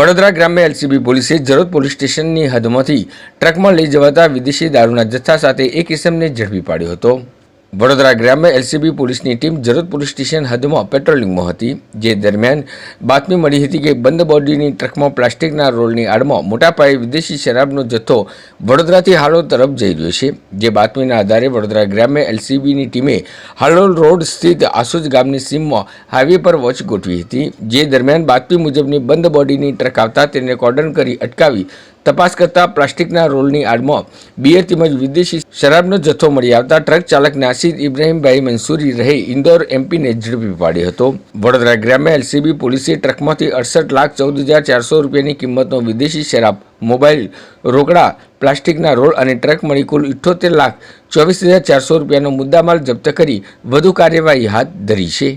વડોદરા ગ્રામ્ય એલસીબી પોલીસે જરોદ પોલીસ સ્ટેશનની હદમાંથી ટ્રકમાં લઈ જવાતા વિદેશી દારૂના જથ્થા સાથે એક ઇસમને ઝડપી પાડ્યો હતો. વડોદરા ગ્રામ્ય એલસીબી પોલીસની ટીમ જરોદ પોલીસ સ્ટેશન હદમાં પેટ્રોલિંગમાં હતી, જે દરમિયાન બાતમી મળી હતી કે બંધ બોડીની ટ્રકમાં પ્લાસ્ટિકના રોલની આડમાં મોટા પાયે વિદેશી શરાબનો જથ્થો વડોદરાથી હાલોલ તરફ જઈ રહ્યો છે. જે બાતમીના આધારે વડોદરા ગ્રામ્ય એલસીબીની ટીમે હાલોલ રોડ સ્થિત આસુજ ગામની સીમમાં હાઈવે પર વોચ ગોઠવી હતી, જે દરમિયાન બાતમી મુજબની બંધ બોડીની ટ્રક આવતા તેને કોર્ડન કરી અટકાવી તપાસ કરતા પ્લાસ્ટિકના રોલની આડમાં બિયર તેમજ વિદેશી શરાબનો જથ્થો મળી આવતા ટ્રક ચાલક નાસિર ઇબ્રાહીમભાઈ મંસૂરી રહે ઇન્દોર એમપીને ઝડપી પાડ્યો હતો. વડોદરા ગ્રામ્ય એલસીબી પોલીસે ટ્રકમાંથી અડસઠ લાખ ચૌદ હજાર ચારસો રૂપિયાની કિંમતનો વિદેશી શરાબ, મોબાઈલ, રોકડા, પ્લાસ્ટિકના રોલ અને ટ્રક મળી કુલ ઇઠ્ઠોતેર લાખ ચોવીસ હજાર ચારસો રૂપિયાનો મુદ્દામાલ જપ્ત કરી વધુ કાર્યવાહી હાથ ધરી છે.